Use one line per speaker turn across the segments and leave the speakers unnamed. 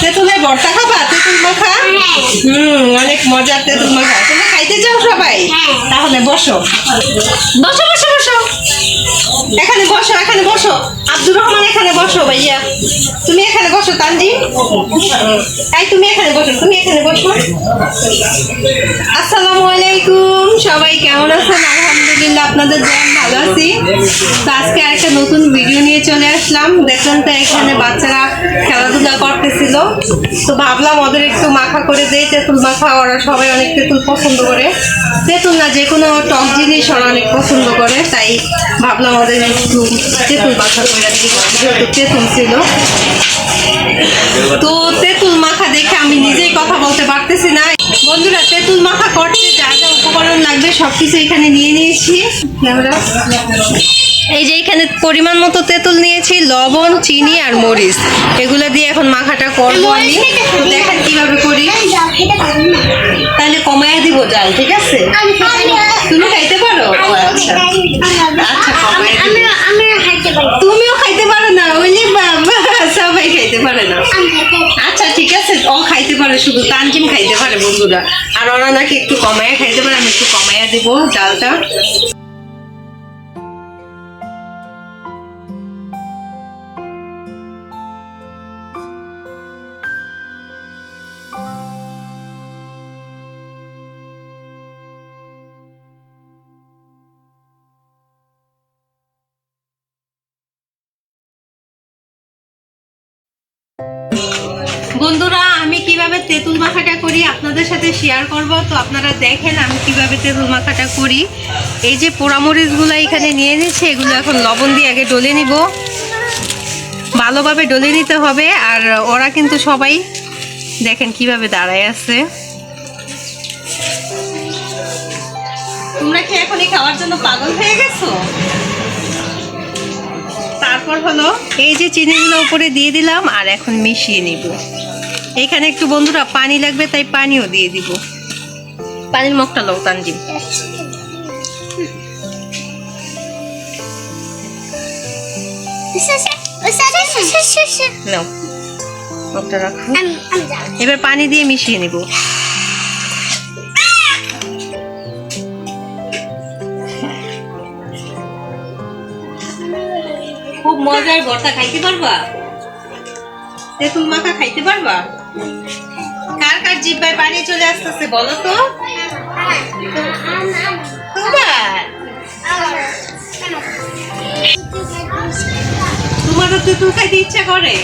তেঁতুলের ভর্তা খাবা তেঁতুল মাখা। হুম অনেক মজার তেঁতুল মাখা। খাইতে চাও সবাই।
হ্যাঁ।
তাহলে বসো। বসো বসো বসো। এখানে বসো এখানে বসো। আব্দুর রহমান, এখানে বসো ভাইয়া। তুমি এখানে বসো, তানজি। তাই তুমি এখানে বসো, তুমি এখানে বসো। আসসালামু আলাইকুম, সবাই কেমন আছেন? আলহামদুলিল্লাহ, আপনাদের জন্য ভালো আছি। তো আজকে আরেকটা নতুন ভিডিও নিয়ে চলে আসলাম। দেখলাম তো এখানে বাচ্চারা খেলাধুলা করতেছিল। তো ভাবলাম ওদের একটু মাখা করে দেই, তেঁতুল মাখা। ওরা সবাই অনেক তেঁতুল পছন্দ করে। তেঁতুল না, যে কোনো টক জিনিস ওরা অনেক পছন্দ করে, তাই ভাবলাম ওদের একটু তেঁতুল মাখা করে যেহেতু তেঁতুল ছিল। তো তেঁতুল মাখা দেখে আমি নিজেই কথা বলতে পারতেছি না। বন্ধুরা তেঁতুল মাখা করতে যা যা উপকরণ লাগবে সবকিছু এখানে নিয়ে নিয়েছি। আমরা এই যে এখানে পরিমাণ মতো তেঁতুল নিয়েছি লবণ চিনি আর মরিচ। এগুলো দিয়ে এখন মাখাটা করব আমি। তো দেখেন কীভাবে করি। তাহলে কমায় দিব জাল ঠিক আছে? তুমি খাইতে পারো? আচ্ছা। তুমিও খাইতে পারো না ওই বাবা সবাই খাইতে পারে না। আচ্ছা ঠিক আছে, ও খাইতে পারে শুধু, তানজিম খাইতে পারে বন্ধুরা। আর ওরা নাকি একটু কমাইয়া খাইতে পারে, আমি একটু কমাইয়া দিব ডালটা। বন্ধুরা আমি কীভাবে তেঁতুল মাখাটা করি আপনাদের সাথে শেয়ার করব। তো আপনারা দেখেন আমি কীভাবে তেঁতুল মাখাটা করি। এই যে পোড়ামরিচগুলো এখানে নিয়ে নিচ্ছে এগুলো এখন লবণ দিয়ে আগে ডলে নিব। ভালোভাবে ডলে নিতে হবে আর ওরা কিন্তু সবাই দেখেন কীভাবে দাঁড়ায় আছে। তোমরা কি এখনই খাওয়ার জন্য পাগল হয়ে গেছো? তারপর হলো এই যে চিনিগুলো উপরে দিয়ে দিলাম আর এখন মিশিয়ে নিব। এখানে একটু বন্ধুরা পানি লাগবে তাই পানিও দিয়ে দিব। পানির মুখটা লোক তানজিম। নাও এবার পানি দিয়ে মিশিয়ে নিব। মজার ভর্তা খাইতে পারবা? তেঁতুল মাখা খাইতে পারবা? কার কার জিব্বায় পানি চলে আসতেছে বলো তো? তোমার? তোমারও তেঁতুল খাইতে ইচ্ছা করে?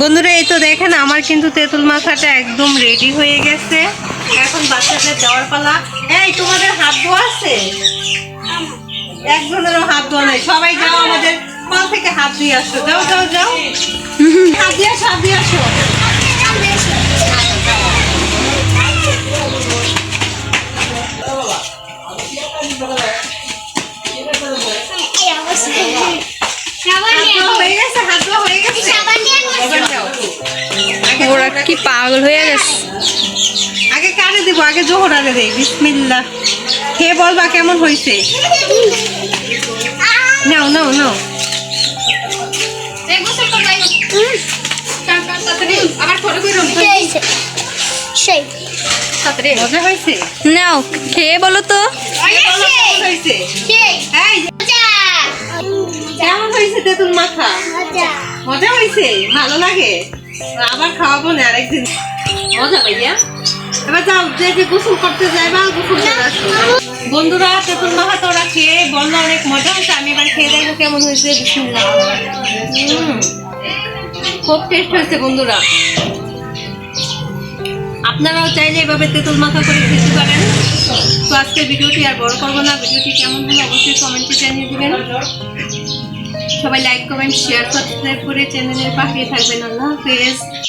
বন্ধুরা, এই তো দেখেন, আমার কিন্তু তেঁতুল মাথাটা একদম রেডি হয়ে গেছে। এখন বাচ্চাদের দেওয়ার পালা। এই, তোমাদের হাত ধোয়া আছে? একজনেরও হাত ধোয়া নাই। সবাই যাও আমাদের কল থেকে হাত দিয়ে আসো। যাও যাও যাও। হাত দিয়ে আসো, হাত দিয়ে আসো। হয়ে গেছে, হাত ধোয়া হয়ে গেছে।
ওরা কি পাগল হয়ে গেছে?
আগে কারে দিব? আগে জোহরারে দেই বিসমিল্লাহ। খেয়ে বলবা কেমন হয়েছে নাও নাও নাও।
নাও খেয়ে বলো তো?
কেমন হয়েছে এই, কেমন মাখা মজা হয়েছে, ভালো লাগে। আবার খাওয়াবো না আরেকদিন। মজা ভাইয়া। এবার যাও, যে যে গোসল করতে যাই বা গোসল করে আসব বন্ধুরা, তেতুল মাখা খেয়ে বলল অনেক মজা হয়েছে, আমি এবার খেয়ে দেখব কেমন হয়েছে বিসমিল্লা খুব টেস্ট হয়েছে বন্ধুরা। আপনারাও চাইলে এভাবে তেঁতুল মাথা করে খেতে পারেন। তো আজকের ভিডিওটি আর বড় করব না। ভিডিওটি কেমন হলো অবশ্যই কমেন্টে জানিয়ে দেবেন। সবাই লাইক কমেন্ট শেয়ার করতে করে চ্যানেলের পাখিয়ে থাকবেন। আল্লাহ হাফেজ।